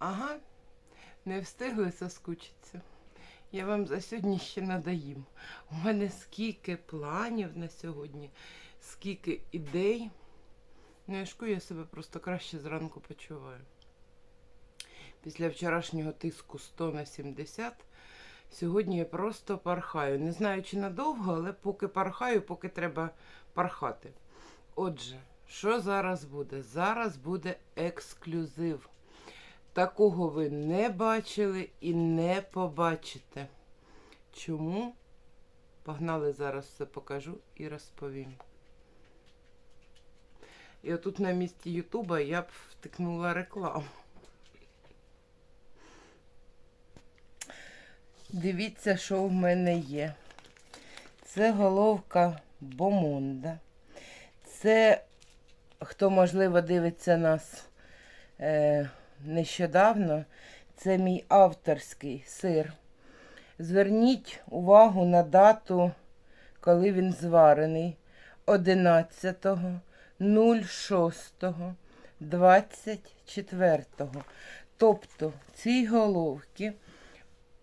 Ага, не встигли соскучитися. Я вам за сьогодні ще надоїм. У мене скільки планів на сьогодні, скільки ідей. Ну, я шкую, я себе просто краще зранку почуваю. Після вчорашнього тиску 100 на 70. Сьогодні я просто пархаю. Не знаю, чи надовго, але поки пархаю, поки треба пархати. Отже, що зараз буде? Зараз буде ексклюзив. Такого ви не бачили і не побачите. Чому? Погнали зараз все покажу і розповім. І отут на місці Ютуба я б втикнула рекламу. Дивіться, що в мене є. Це головка Бомонда. Це, хто, можливо, дивиться нас е, нещодавно, це мій авторський сир. Зверніть увагу на дату, коли він зварений. 11.06.24. Тобто цій головки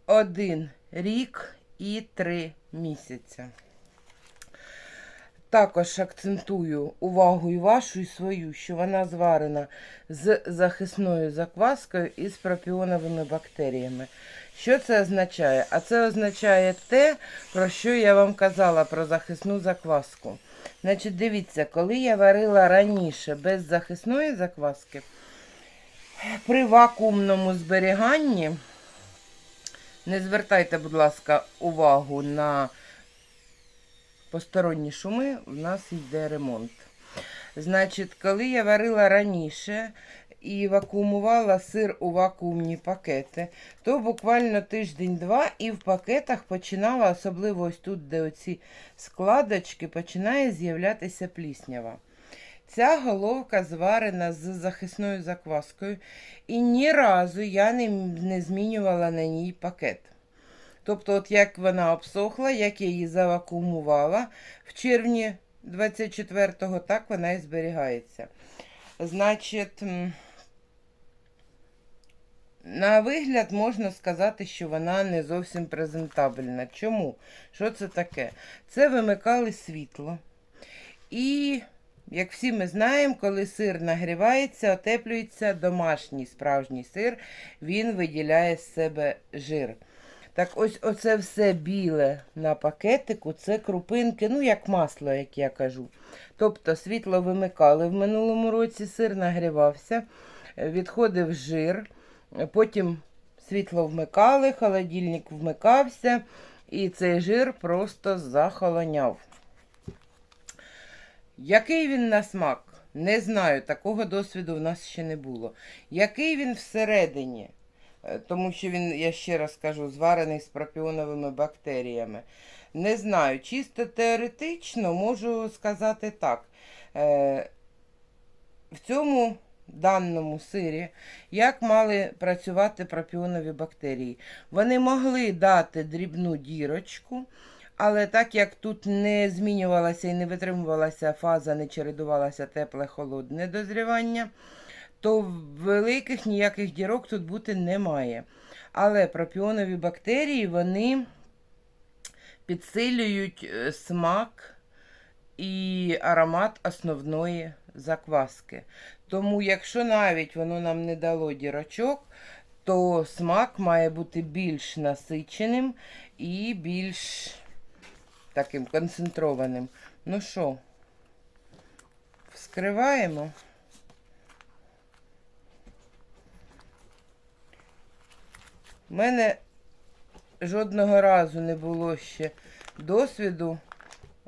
один рік і три місяця. Також акцентую увагу і вашу, і свою, що вона зварена з захисною закваскою і з пропіоновими бактеріями. Що це означає? А це означає те, про що я вам казала про захисну закваску. Значить, дивіться, коли я варила раніше без захисної закваски, при вакуумному зберіганні, не звертайте, будь ласка, увагу на посторонні шуми, в нас йде ремонт. Значить, коли я варила раніше і вакуумувала сир у вакуумні пакети, то буквально тиждень-два і в пакетах починала, особливо ось тут, де оці складочки, починає з'являтися пліснява. Ця головка зварена з захисною закваскою, і ні разу я не, не змінювала на ній пакет. Тобто, от як вона обсохла, як я її завакуумувала в червні 24-го, так вона і зберігається. Значить, на вигляд можна сказати, що вона не зовсім презентабельна. Чому? Що це таке? Це вимикали світло. І, як всі ми знаємо, коли сир нагрівається, отеплюється домашній справжній сир, він виділяє з себе жир. Так ось оце все біле на пакетику, це крупинки, ну як масло, як я кажу. Тобто світло вимикали в минулому році, сир нагрівався, е, відходив жир, е, потім світло вмикали, холодильник вмикався, і цей жир просто захолоняв. Який він на смак? Не знаю, такого досвіду в нас ще не було. Який він всередині? Е, тому що він, я ще раз кажу, зварений з пропіоновими бактеріями. Не знаю, чисто теоретично можу сказати так. Е, В цьому даному сирі як мали працювати пропіонові бактерії? Вони могли дати дрібну дірочку, але так як тут не змінювалася і не витримувалася фаза, не чередувалося тепле-холодне дозрівання, то великих ніяких дірок тут бути немає. Але пропіонові бактерії вони підсилюють е, смак і аромат основної закваски. Тому, якщо навіть воно нам не дало дірочок, то смак має бути більш насиченим і більш таким концентрованим. Ну що, вскриваємо. У мене жодного разу не було ще досвіду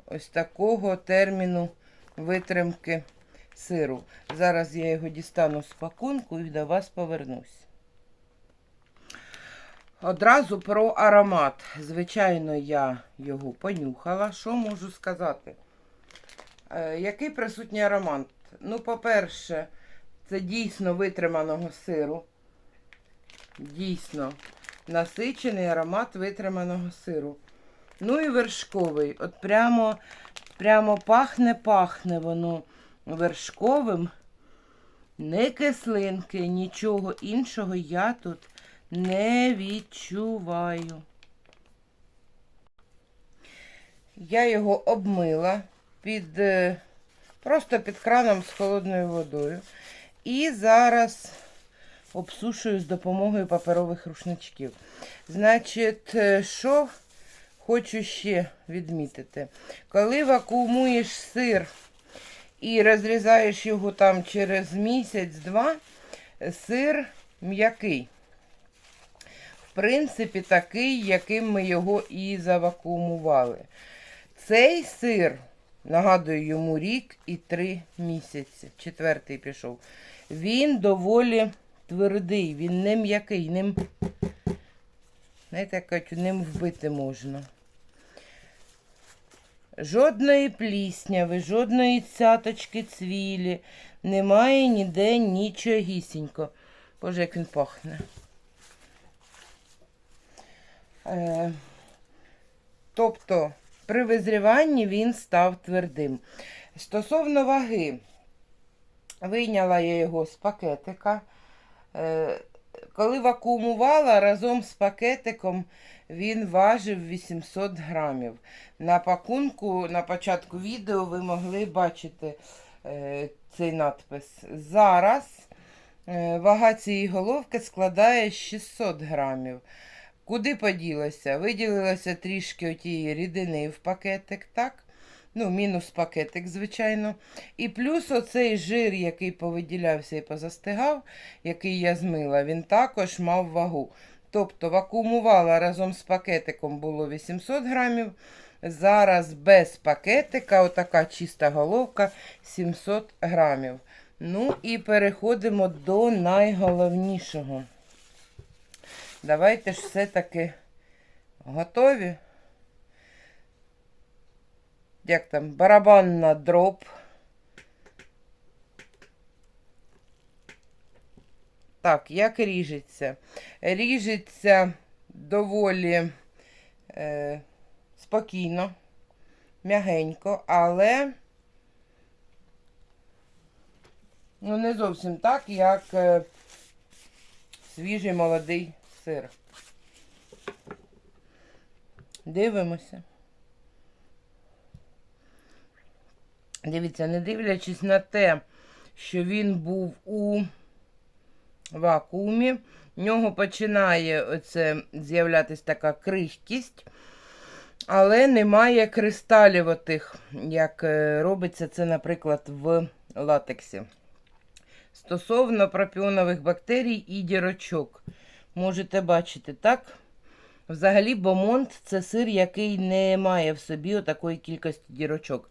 ось такого терміну витримки сиру. Зараз я його дістану з пакунку і до вас повернусь. Одразу про аромат. Звичайно, я його понюхала. Що можу сказати? Е, який присутній аромат? Ну, по-перше, це дійсно витриманого сиру. Дійсно насичений аромат витриманого сиру. Ну і вершковий. От прямо, прямо пахне-пахне воно вершковим. не кислинки, нічого іншого я тут не відчуваю. Я його обмила під, е, просто під краном з холодною водою. І зараз обсушую з допомогою паперових рушничків. Значить, е, що хочу ще відмітити. Коли вакуумуєш сир і розрізаєш його там через місяць-два, сир м'який. В принципі, такий, яким ми його і завакуумували. Цей сир, нагадую, йому рік і три місяці. Четвертий пішов. Він доволі твердий, він не м'який, ним, знаєте, кажуть, ним вбити можна. Жодної плісняви, жодної цяточки цвілі, немає ніде нічогісінько. Боже, як він пахне. Е, тобто, при визріванні він став твердим. Стосовно ваги, вийняла я його з пакетика. Е, коли вакуумувала разом з пакетиком, він важив 800 грамів. На пакунку на початку відео ви могли бачити е, цей надпис. Зараз е, вага цієї головки складає 600 грамів. Куди поділося? Виділилося трішки отієї рідини в пакетик, так? Ну, мінус пакетик, звичайно. І плюс оцей жир, який повиділявся і позастигав, який я змила, він також мав вагу. Тобто вакуумувала разом з пакетиком було 800 грамів. Зараз без пакетика, отака чиста головка 700 грамів. Ну і переходимо до найголовнішого. Давайте ж все-таки готові. Як там, барабанна дроб. Так, як ріжеться? Ріжеться доволі е, спокійно, м'ягенько, але ну, не зовсім так, як е, свіжий молодий сир. Дивимося. Дивіться, не дивлячись на те, що він був у вакуумі, в нього починає оце з'являтися така крихкість, але немає кристалів отих, як е, робиться це, наприклад, в латексі. Стосовно пропіонових бактерій і дірочок. Можете бачити, так? Взагалі, бомонт це сир, який не має в собі отакої кількості дірочок.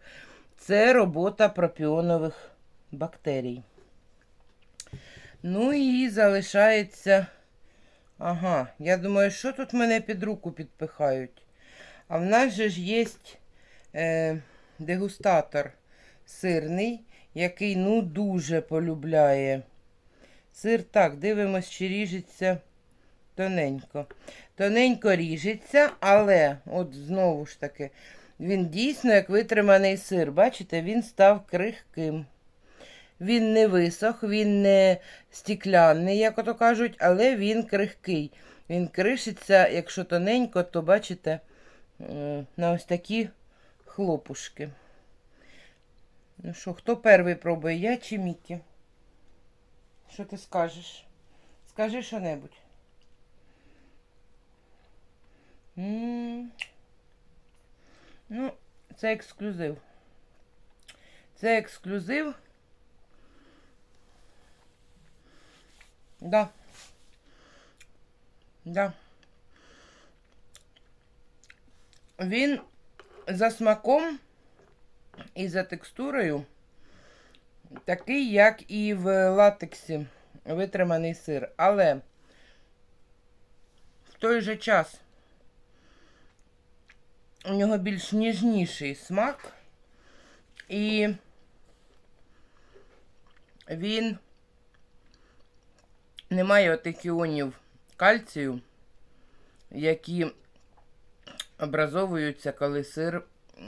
Це робота пропіонових бактерій. Ну і залишається. Ага, я думаю, що тут мене під руку підпихають? А в нас же ж є е, дегустатор сирний, який ну дуже полюбляє. Сир так, дивимось, чи ріжеться тоненько. Тоненько ріжеться, але, от знову ж таки, він дійсно як витриманий сир. Бачите, він став крихким. Він не висох, він не стікляний, як ото кажуть, але він крихкий. Він кришиться, якщо тоненько, то бачите, е, на ось такі хлопушки. Ну що, хто перший пробує, я чи Мікі? Що ти скажеш? Скажи що-небудь. М. Ну, це ексклюзив. Це ексклюзив. Да. Да. Він за смаком і за текстурою такий, як і в латексі витриманий сир. Але в той же час у нього більш ніжніший смак, і він не має отих іонів кальцію, які образовуються, коли сир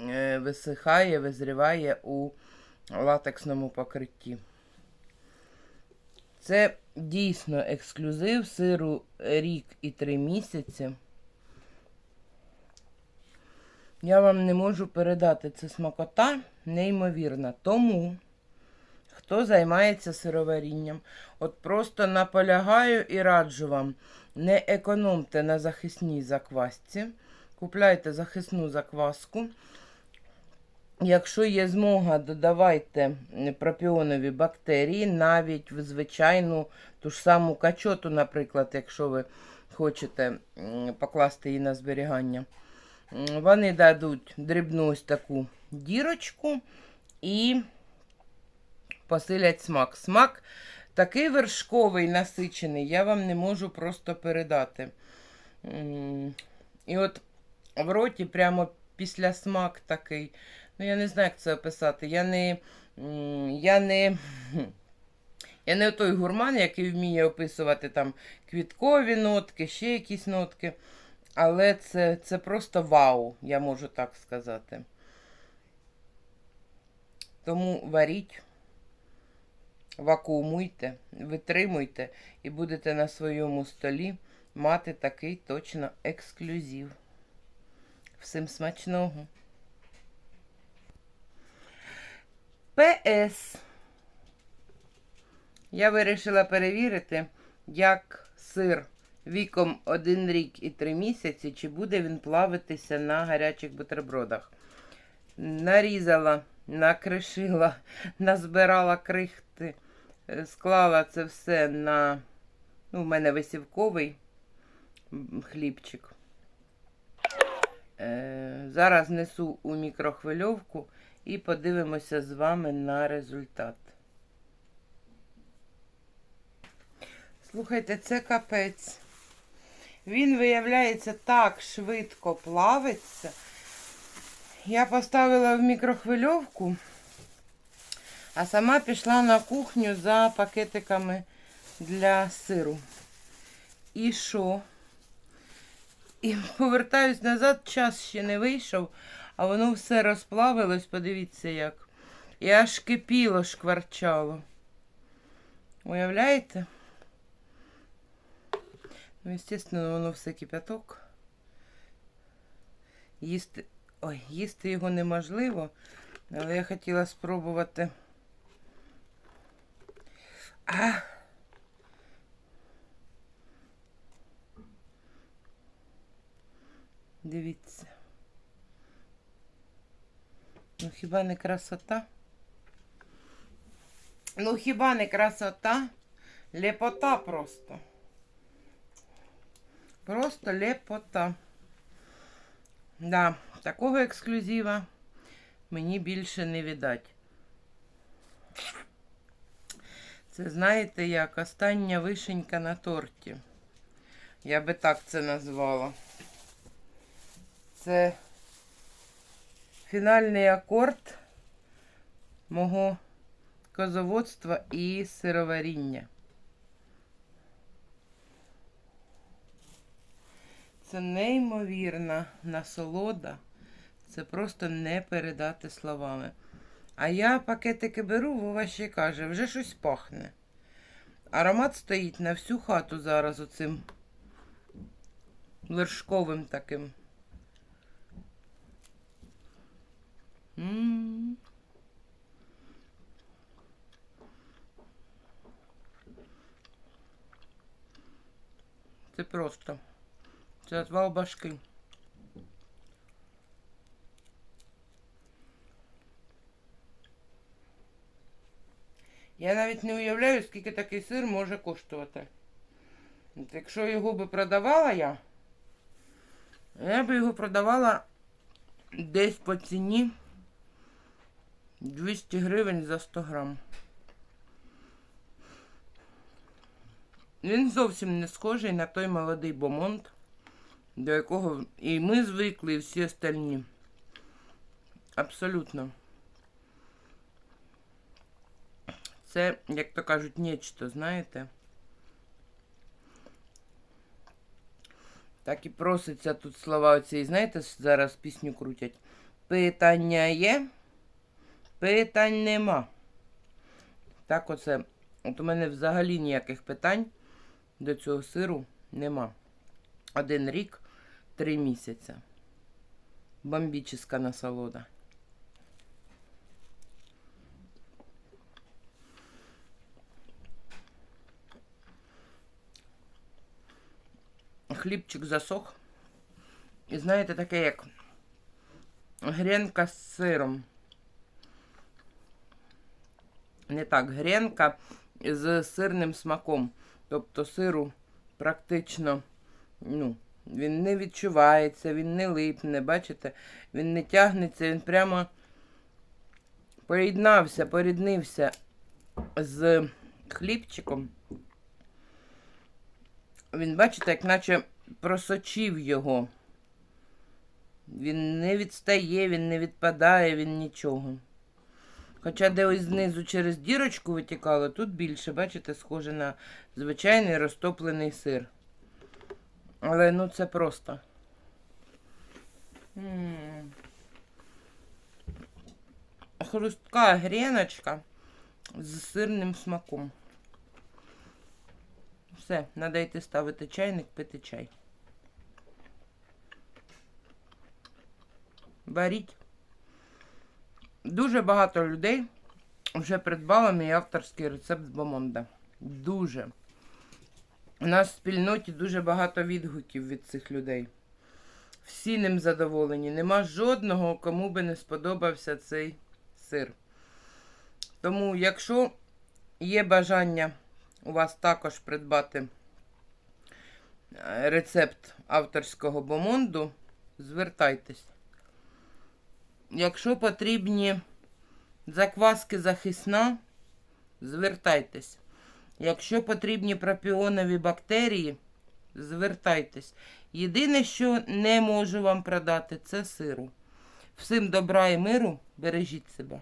е, висихає, визріває у латексному покритті. Це дійсно ексклюзив сиру рік і три місяці. Я вам не можу передати це смакота неймовірна. Тому, хто займається сироварінням, от просто наполягаю і раджу вам, не економте на захисній заквасці. Купляйте захисну закваску. Якщо є змога, додавайте пропіонові бактерії, навіть в звичайну ту ж саму качоту, наприклад, якщо ви хочете покласти її на зберігання. Вони дадуть дрібну ось таку дірочку і посилять смак. Смак такий вершковий, насичений, я вам не можу просто передати. І от в роті прямо після смак такий. Ну, я не знаю, як це описати. Я не. Я не. Я не той гурман, який вміє описувати там квіткові нотки, ще якісь нотки. Але це, це просто вау, я можу так сказати. Тому варіть, вакуумуйте, витримуйте і будете на своєму столі мати такий точно ексклюзив. Всім смачного! ПС. Я вирішила перевірити, як сир віком 1 рік і 3 місяці, чи буде він плавитися на гарячих бутербродах. Нарізала, накришила, назбирала крихти, е, склала це все на, ну, в мене висівковий хлібчик. Е, зараз несу у мікрохвильовку і подивимося з вами на результат. Слухайте, це капець. Він, виявляється, так швидко плавиться. Я поставила в мікрохвильовку, а сама пішла на кухню за пакетиками для сиру. І що? І повертаюсь назад, час ще не вийшов, а воно все розплавилось, подивіться як. І аж кипіло, шкварчало. Уявляєте? Ну, естественно, воно все кипяток. Їсти. Ой, їсти його неможливо, але я хотіла спробувати. А! Дивіться. Ну, хіба не красота? Ну, хіба не красота? Лепота просто. Просто лепота. Да, такого ексклюзива мені більше не віддать. Це, знаєте, як остання вишенька на торті. Я би так це назвала. Це фінальний акорд мого козоводства і сироваріння. Це неймовірна насолода. Це просто не передати словами. А я пакетики беру, Вова ще каже, вже щось пахне. Аромат стоїть на всю хату зараз оцим вершковим таким. М. Це просто. Це отвал башки. Я навіть не уявляю, скільки такий сир може коштувати. От якщо його би продавала я, я би його продавала десь по ціні 200 гривень за 100 грам. Він зовсім не схожий на той молодий бомонд, до якого і ми звикли, і всі остальні. Абсолютно. Це, як то кажуть, нечто, знаєте. Так і проситься тут слова оці, знаєте, зараз пісню крутять. Питання є, питань нема. Так оце От у мене взагалі ніяких питань до цього сиру нема. Один рік, три місяці. Бомбічна насолода. Хлібчик засох. І знаєте, таке як гренка з сиром. Не так, гренка з сирним смаком. Тобто сиру практично, ну, він не відчувається, він не липне, бачите, він не тягнеться, він прямо поєднався, поріднився з хлібчиком. Він, бачите, як наче просочив його. Він не відстає, він не відпадає, він нічого. Хоча де ось знизу через дірочку витікало, тут більше, бачите, схоже на звичайний розтоплений сир. Але ну це просто. Хрустка гріночка з сирним смаком. Все, треба йти ставити чайник, пити чай. Варіть. Дуже багато людей вже придбало мій авторський рецепт з Бомонда. Дуже. У нас в спільноті дуже багато відгуків від цих людей. Всі ним задоволені. Нема жодного, кому би не сподобався цей сир. Тому, якщо є бажання у вас також придбати е, рецепт авторського бомонду, звертайтесь. Якщо потрібні закваски захисна, звертайтесь. Якщо потрібні пропіонові бактерії, звертайтесь. Єдине, що не можу вам продати, це сиру. Всім добра і миру, бережіть себе.